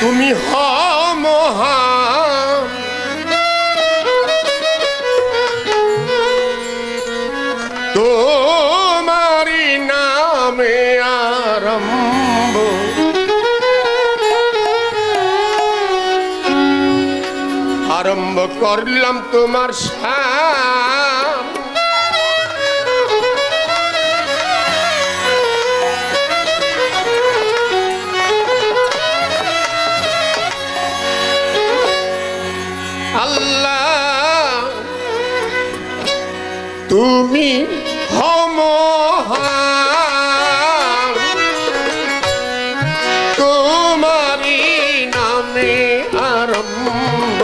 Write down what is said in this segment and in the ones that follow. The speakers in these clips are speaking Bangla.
তুমি হ মহান। তোমারি নামে আরম্ভ। আরম্ভ করলাম তোমার শান তুমি হমহান তোমারি নামে আরম্ভ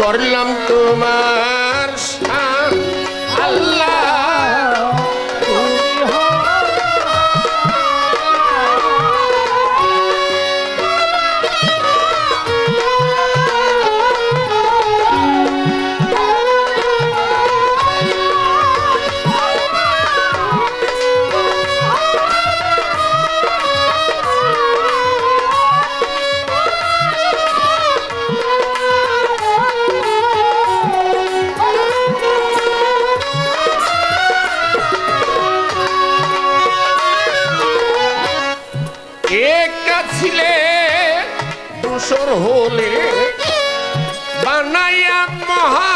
করলাম তোমার শান বানাইয়া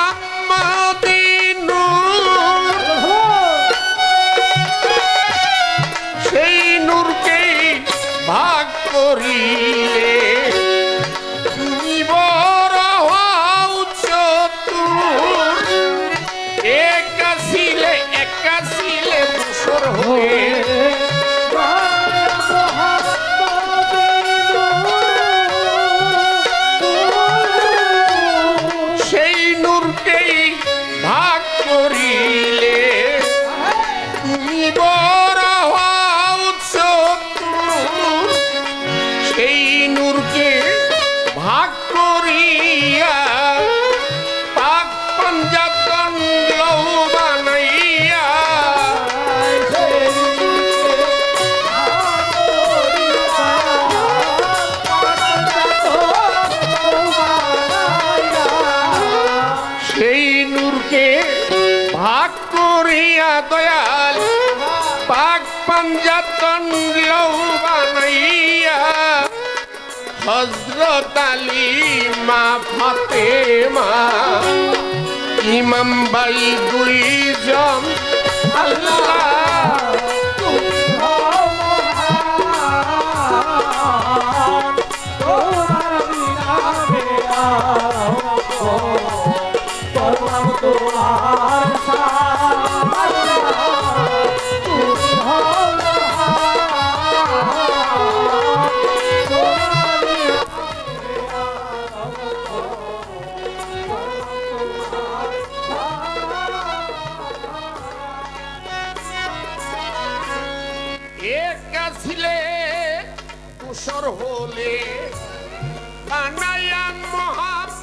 লৌ বানাইয়া হজরত আলী মা ফাতেমা ইমাম বাই দুইজন আল্লাহ বানায়া মহাম্মদিনুর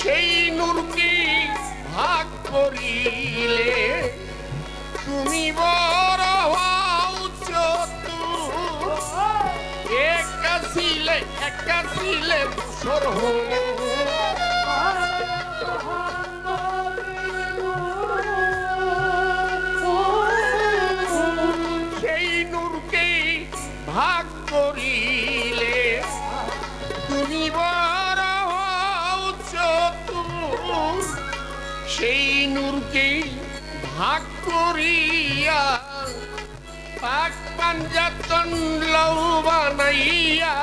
সেই নূরকে ভাগ করিলে তুমি বড় হও চতুর। একা ছিলে একা ছিলে লৌ বানাইয়া।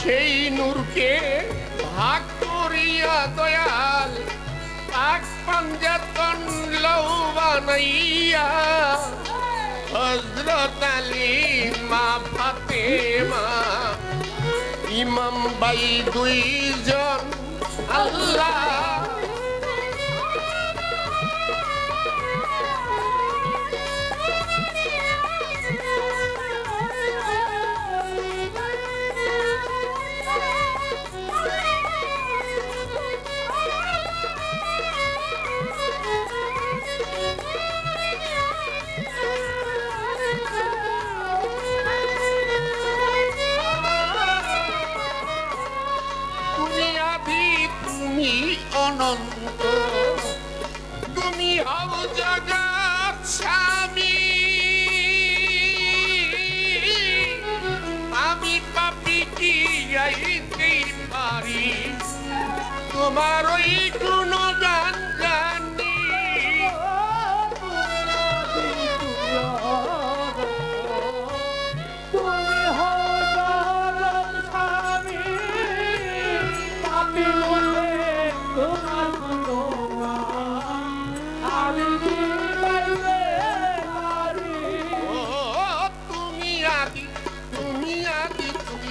সেই নূরকে ভাগ করিয়া দয়াল পাক পাঞ্জাতন লৌ বানাইয়া। হজরত আলী মা ফাতেমা ইমাম বাই দুইজন আল্লাহ তোমার ওই কোন গান জানি। তুমি আদি তুমি আদি তুমি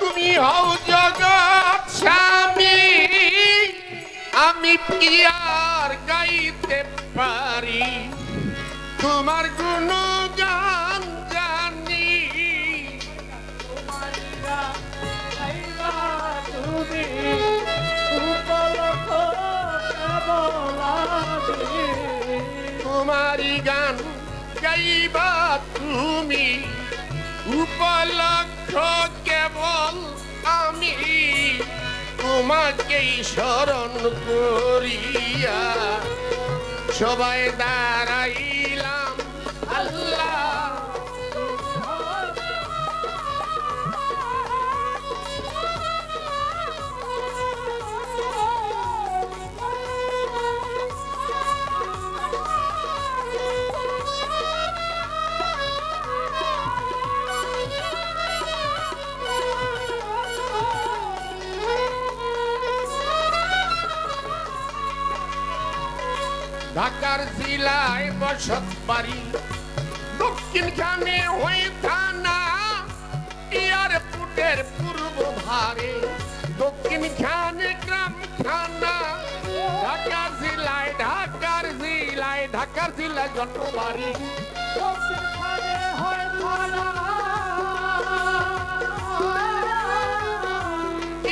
তুমি হও জগৎ। আমি কি আর গাইতে পারি? তোমার গুণ গান জানি তোমারি গান গাইবা তুমি উপলক্ষ কেবল আমি। তোমাকেই স্মরণ করিয়া সবাই দাঁড়াইলাম আল্লাহ ঢাকার জেলায় বসত বাড়ি। দক্ষিণ খানে হয়ে থানা এয়ারপোর্টের পূর্ব ধারে। দক্ষিণ খানে গ্রাম থানা ঢাকার জেলায় ঢাকার জেলায় ঢাকার জেলায় হয় ধরা।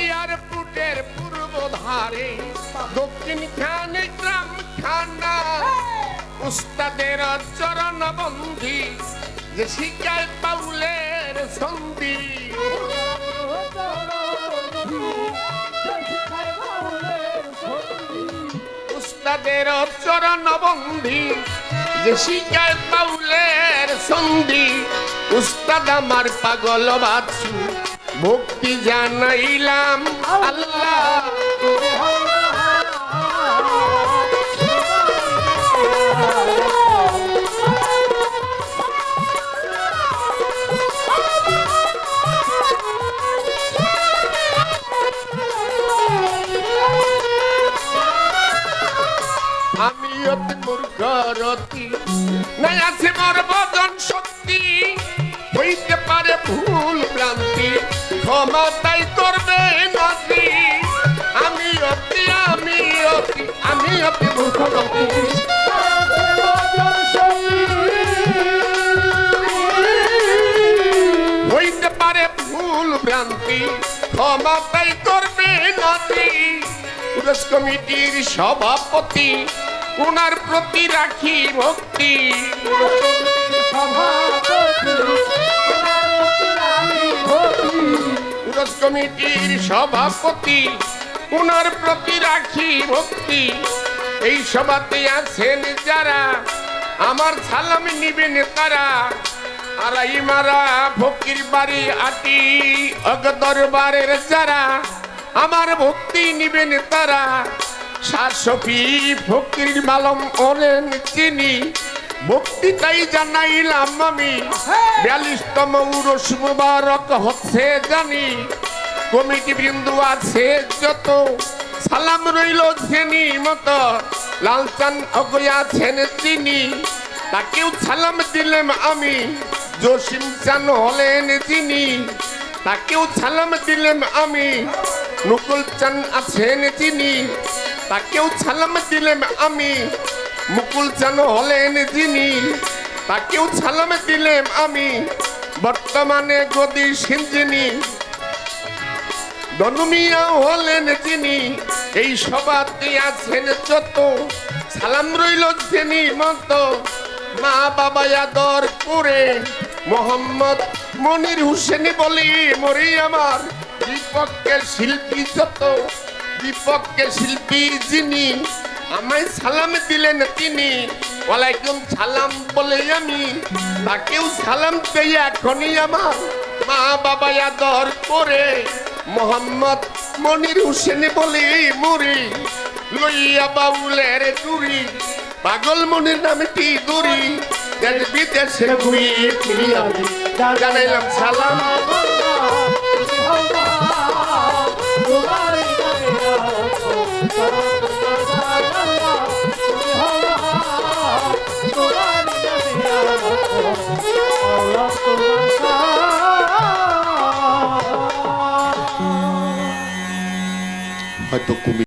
এয়ারপোর্টের পূর্ব ধারে। দক্ষিণ খানে খানা উস্তাদের চরণ বন্ধি, যে শিকায় পাউলের সন্ধি। উস্তাদের চরণ বন্ধি, যে শিকায় পাউলের সন্ধি। উস্তাদ আমার পাগল বাছু ভক্তি জানাইলাম আল্লাহ। অতি মূর্খরতি নাই আছে মোর বদন শক্তি, হইতে পারে ভুল ভ্রান্তি ক্ষমতাই করবে নদী। আমি অতি আমি অতি আমি অতি মূর্খরতি হইতে পারে ভুল ভ্রান্তি ক্ষমতাই করবে নদী। পুরস কমিটির সভাপতি ওনার প্রতি রাখি ভক্তি। কমিটির সভাপতি ওনার প্রতি রাখি ভক্তি। এই সভাতে আছেন যারা, আমার সালাম নিবেন তারা। আর এই মারা ফকির বাড়ি আটি, অগ দরবারের যারা, আমার ভক্তি নিবেন তারা। শাসফি ফকির মালম ওরেন চিনি ভক্তি তাই জানাইলাম আমি। বিয়াল্লিশতম উরস মুবারক হচ্ছে জানি। কমিটি বৃন্দু আছে যত। সালাম রইল জেনি মতো। লালচান অগয়া আছেন তিনি। তাকেও সালাম দিলাম আমি। জসিম চান হলেন যিনি তাকেও সালাম দিলাম আমি। নকুল চান আছেন তিনি। তাকেও সালাম দিলাম আমি। মুকুল চান হলেন যিনি, তাকেও সালাম দিলাম আমি। বর্তমানে গদি সিঞ্জিনী দনুমিয়া হলেন যিনি, এই সভাতে আছেন যত। সালাম রইল যিনি মত, মা বাবা আদর করে। মোহাম্মদ মনির হুসেন বলি, মরি আমার বিপক্ষের শিল্পী যত। বিপক্ষের শিল্পী যিনি, আমায় সালাম দিলেন তিনি। ওয়ালাইকুম সালাম বলে আমি তাকেও সালাম পেয়ে এখনই আমার মা বাবা আদর করে। মোহাম্মদ মনির হোসেন বলে মুড়ি লইয়া বাউলের চুরি পাগল মনির নামে কি দূরি, দেশ বিদেশে ঘুরিয়ে ফিরিয়ে আমি জানাইলাম সালাম।